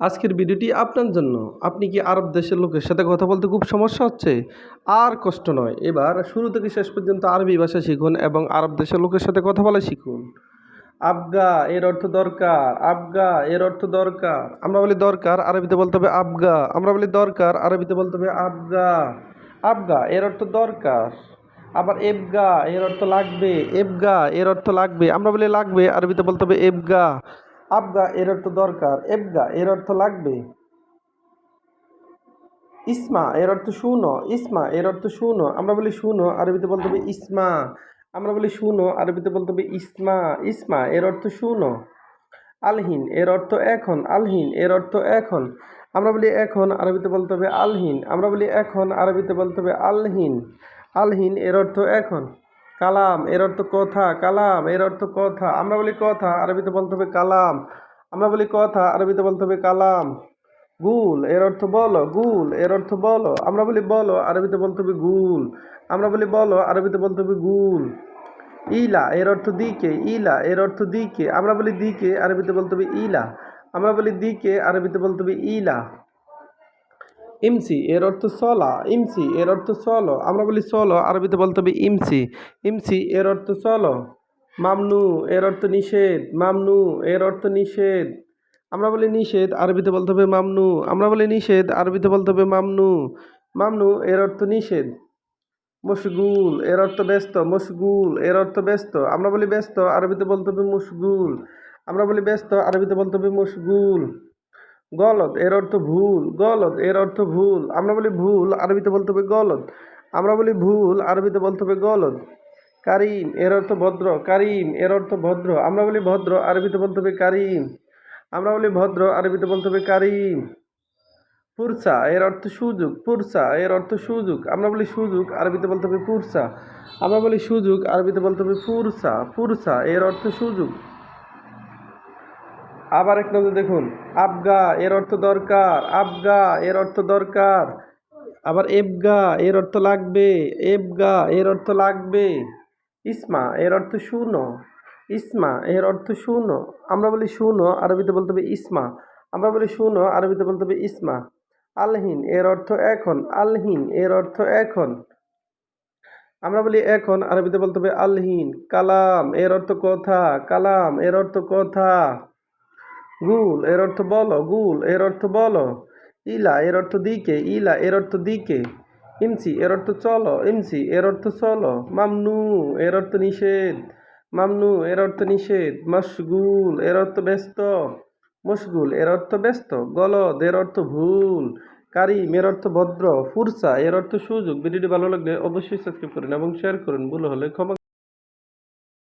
আজকের ভিডিওটি আপনার জন্য। আপনি কি আরব দেশের লোকের সাথে কথা বলতে খুব সমস্যা হচ্ছে? আর কষ্ট নয়। এবার শুরু থেকে শেষ পর্যন্ত আরবি ভাষা শিখুন এবং আরব দেশের লোকের সাথে কথা বলা শিখুন। আবগা, এর অর্থ দরকার। আবগা, এর অর্থ দরকার। আমরা বলি দরকার, আরবিতে বলতে হবে আবগা। আমরা বলি দরকার, আরবিতে বলতে হবে আবগা। আবগা, এর অর্থ দরকার। আবার এবগা, এর অর্থ লাগবে। এবগা, এর অর্থ লাগবে। আমরা বলি লাগবে, আরবিতে বলতে হবে এবগা। আবগা এর অর্থ দরকার, এবগা এর অর্থ লাগবে। ইসমা এর অর্থ শুনো, ইসমা এর অর্থ শুনো, আমরা বলি শুনো, আরবিতে বলতে হবে ইসমা, আমরা বলি শুনো, আরবিতে বলতে হবে ইসমা ইসমা এর অর্থ শুনো। আলহিন এর অর্থ এখন, আলহিন এর অর্থ এখন, আমরা বলি এখন, আরবিতে বলতে হবে আলহিন, আমরা বলি এখন, আরবিতে বলতে হবে আলহিন আলহিন এর অর্থ এখন। কালাম, এর অর্থ কথা, কালাম, এর অর্থ কথা। আমরা বলি কথা, আরবিতে বলতে হবে কালাম। আমরা বলি কথা, আরবিতে বলতে হবে কালাম। গুল, এর অর্থ বলো, গুল, এর অর্থ বলো। আমরা বলি বলো, আরবিতে বলতে হবে গুল। আমরা বলি বলো, আরবিতে বলতে হবে গুল। ইলা, এর অর্থ দিকে, ইলা, এর অর্থ দিকে। আমরা বলি দিকে, আরবিতে বলতে হবে ইলা। আমরা বলি দিকে, আরবিতে বলতে হবে ইলা। ইমসি, এর অর্থ সলা, ইমসি, এর অর্থ চলো আমরা বলি চলো আরবিতে বলতে হবে ইমসি। ইমসি, এর অর্থ চলো মামনু, এর অর্থ নিষেধ। মামনু, এর অর্থ নিষেধ। আমরা বলি নিষেধ, আরবিতে বলতে হবে মামনু। আমরা বলি নিষেধ, আরবিতে বলতে হবে মামনু। মামনু, এর অর্থ নিষেধ। মশগুল, এর অর্থ ব্যস্ত। মশগুল, এর অর্থ ব্যস্ত। আমরা বলি ব্যস্ত, আরবিতে বলতে হবে মশগুল। আমরা বলি ব্যস্ত, আরবিতে বলতে হবে মশগুল। গলদ এর অর্থ ভুল গলদ এর অর্থ ভুল। আমরা বলি ভুল, আরবিতে বলতে হবে গলদ আমরা বলি ভুল, আরবিতে বলতে হবে গলদ কারিম, এর অর্থ ভদ্র, কারিম, এর অর্থ ভদ্র। আমরা বলি ভদ্র, আরবিতে বলতে হবে কারিম। আমরা বলি ভদ্র, আরবিতে বলতে হবে কারিম। পুরসা, এর অর্থ সুযোগ, পুরসা, এর অর্থ সুযোগ। আমরা বলি সুযোগ, আরবিতে বলতে হবে পুরসা। আমরা বলি সুযোগ, আরবিতে বলতে হবে পুরসা পুরসা, এর অর্থ সুযোগ। আবার এক নজর দেখুন আবগা এর অর্থ দরকার আবগা এর অর্থ দরকার আবার এবগা এর অর্থ লাগবে এবগা এর অর্থ লাগবে ইসমা এর অর্থ শুনো ইসমা এর অর্থ শুনো আমরা বলি শুনো আরবিতে বলতে হবে ইসমা আমরা বলি শুনো আরবিতে বলতে হবে ইসমা আলহীন এর অর্থ এখন আলহিন এর অর্থ এখন আমরা বলি এখন আরবিতে বলতে হবে আলহীন কালাম এর অর্থ কথা কালাম এর অর্থ কথা গুল এর অর্থ বলো গুল এর অর্থ বলো ইলা এর অর্থ দিকে ইলা এর অর্থ দিকে ইমসি এর অর্থ চলো ইমসি এর অর্থ চলো মামনু এর অর্থ নিষেধ মামনু এর অর্থ নিষেধ মশগুল এর অর্থ ব্যস্ত মশগুল এর অর্থ ব্যস্ত গলদ এর অর্থ ভুল কারিম এর অর্থ ভদ্র ফুরসা এর অর্থ সুযোগ ভিডিওটি ভালো লাগলে অবশ্যই সাবস্ক্রাইব করুন এবং শেয়ার করুন ভুল হলে ক্ষমা